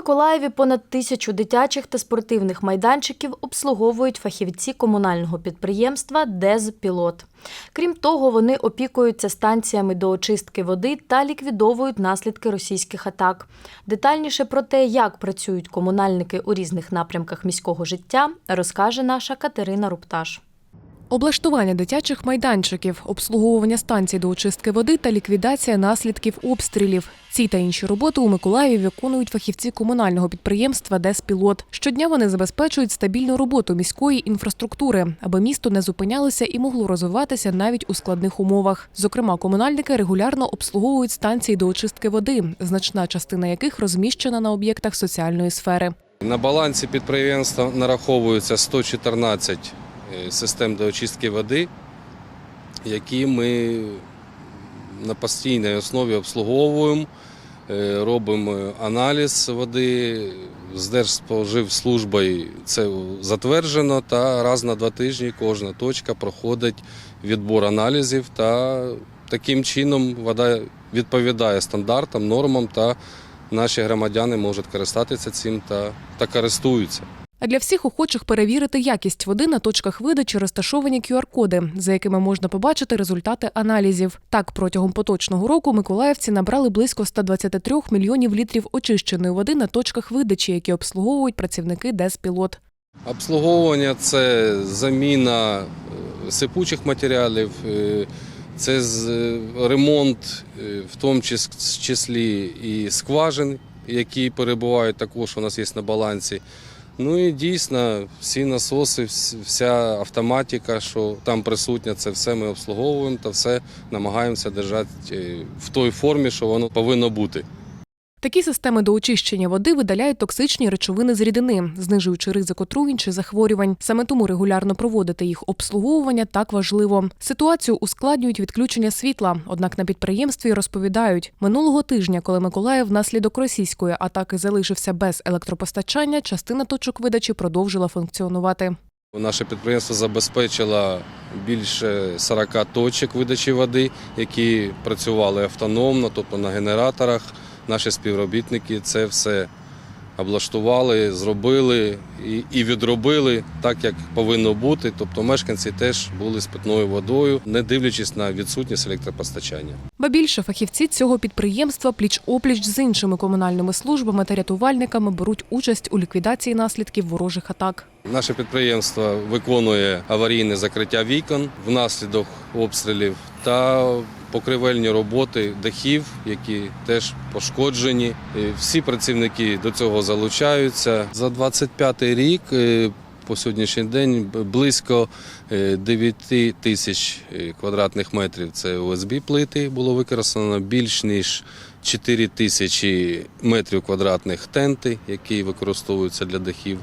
Миколаєві понад тисячу дитячих та спортивних майданчиків обслуговують фахівці комунального підприємства ДЕЗ Пілот. Крім того, вони опікуються станціями до очистки води та ліквідовують наслідки російських атак. Детальніше про те, як працюють комунальники у різних напрямках міського життя, розкаже наша Катерина Рупташ. Облаштування дитячих майданчиків, обслуговування станцій до очистки води та ліквідація наслідків обстрілів. Ці та інші роботи у Миколаєві виконують фахівці комунального підприємства «Деспілот». Щодня вони забезпечують стабільну роботу міської інфраструктури, аби місто не зупинялося і могло розвиватися навіть у складних умовах. Зокрема, комунальники регулярно обслуговують станції до очистки води, значна частина яких розміщена на об'єктах соціальної сфери. На балансі підприємства нараховується 114 е, систем до очистки води, які ми на постійній основі обслуговуємо, е, робимо аналіз води з Держспоживслужбою це затверджено, та раз на два тижні кожна точка проходить відбор аналізів та таким чином вода відповідає стандартам, нормам та наші громадяни можуть користатися цим та, та користуються. А для всіх охочих перевірити якість води на точках видачі розташовані QR-коди, за якими можна побачити результати аналізів. Так, протягом поточного року миколаївці набрали близько 123 мільйонів літрів очищеної води на точках видачі, які обслуговують працівники ДЕСПілот. Обслуговування це заміна е, сипучих матеріалів, е, це е, ремонт, в тому числі і скважин, які перебувають також у нас є на балансі. Ну і дійсно всі насоси, вся автоматика, що там присутня, це все ми обслуговуємо та все намагаємося держати е, в той формі, що воно повинно бути. Такі системи до очищення води видаляють токсичні речовини з рідини, знижуючи ризик отруєнь чи захворювань. Саме тому регулярно проводити їх обслуговування так важливо. Ситуацію ускладнюють відключення світла. Однак на підприємстві розповідають, минулого тижня, коли Миколаїв внаслідок російської атаки залишився без електропостачання, частина точок видачі продовжила функціонувати. Наше підприємство забезпечило більше 40 точок видачі води, які працювали автономно, тобто на генераторах. Наші співробітники це все облаштували, зробили і, відробили так, як повинно бути. Тобто мешканці теж були з питною водою, не дивлячись на відсутність електропостачання. Ба більше фахівці цього підприємства пліч-опліч з іншими комунальними службами та рятувальниками беруть участь у ліквідації наслідків ворожих атак. Наше підприємство виконує аварійне закриття вікон внаслідок обстрілів та покривельні роботи дахів, які теж пошкоджені. Всі працівники до цього залучаються. За 25 рік е, по сьогоднішній день близько е, 9 тисяч е, квадратних метрів це ОСБ плити було використано більш ніж 4 тисячі метрів квадратних тенти, які використовуються для дахів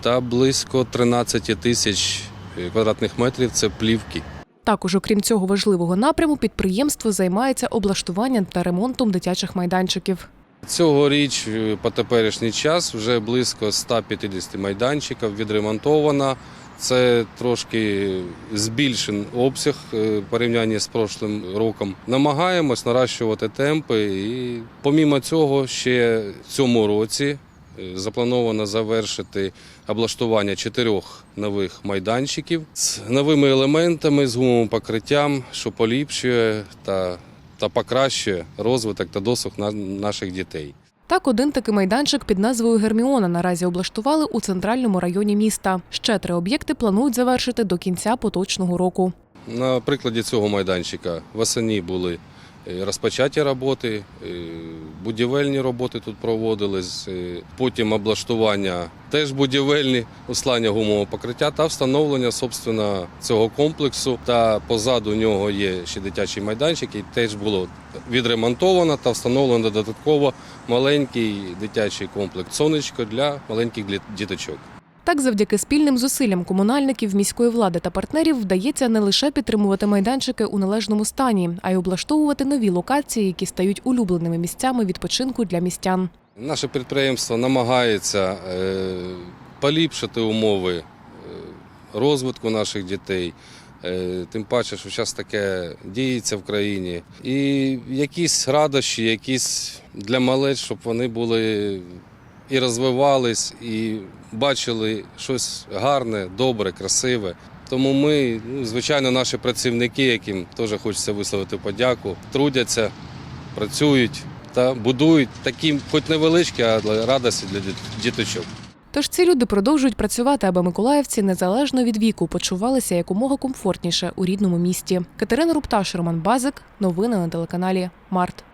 та близько 13 тисяч е, квадратних метрів це плівки. Також, окрім цього важливого напряму, підприємство займається облаштуванням та ремонтом дитячих майданчиків. Цьогоріч е, по теперішній час вже близько 150 майданчиків відремонтовано. Це трошки збільшений обсяг е, в порівнянні з прошлим роком. Намагаємось наращувати темпи. І помімо цього, ще цьому році е, заплановано завершити облаштування чотирьох нових майданчиків з новими елементами, з гумовим покриттям, що поліпшує та, та покращує розвиток та досуг на- наших дітей. Так, один такий майданчик під назвою Герміона наразі облаштували у центральному районі міста. Ще три об'єкти планують завершити до кінця поточного року. На прикладі цього майданчика восені були е, розпочаті роботи, е, будівельні роботи тут проводились, е, потім облаштування теж будівельні, услання гумового покриття та встановлення собственно, цього комплексу. Та позаду нього є ще дитячий майданчик, який теж було відремонтовано та встановлено додатково маленький дитячий комплекс сонечко для маленьких діточок. Так, завдяки спільним зусиллям комунальників, міської влади та партнерів вдається не лише підтримувати майданчики у належному стані, а й облаштовувати нові локації, які стають улюбленими місцями відпочинку для містян. Наше підприємство намагається е, поліпшити умови е, розвитку наших дітей. Е, Тим паче, що зараз таке діється в країні. І якісь радощі, якісь для малеч, щоб вони були і розвивались, і бачили щось гарне, добре, красиве. Тому ми, ну, звичайно, наші працівники, яким теж хочеться висловити подяку, трудяться, працюють та будують такі, хоч невеличкі, але радості для діточок. Тож ці люди продовжують працювати, аби миколаївці незалежно від віку почувалися якомога комфортніше у рідному місті. Катерина Рупташ, Роман Базик. Новини на телеканалі Март.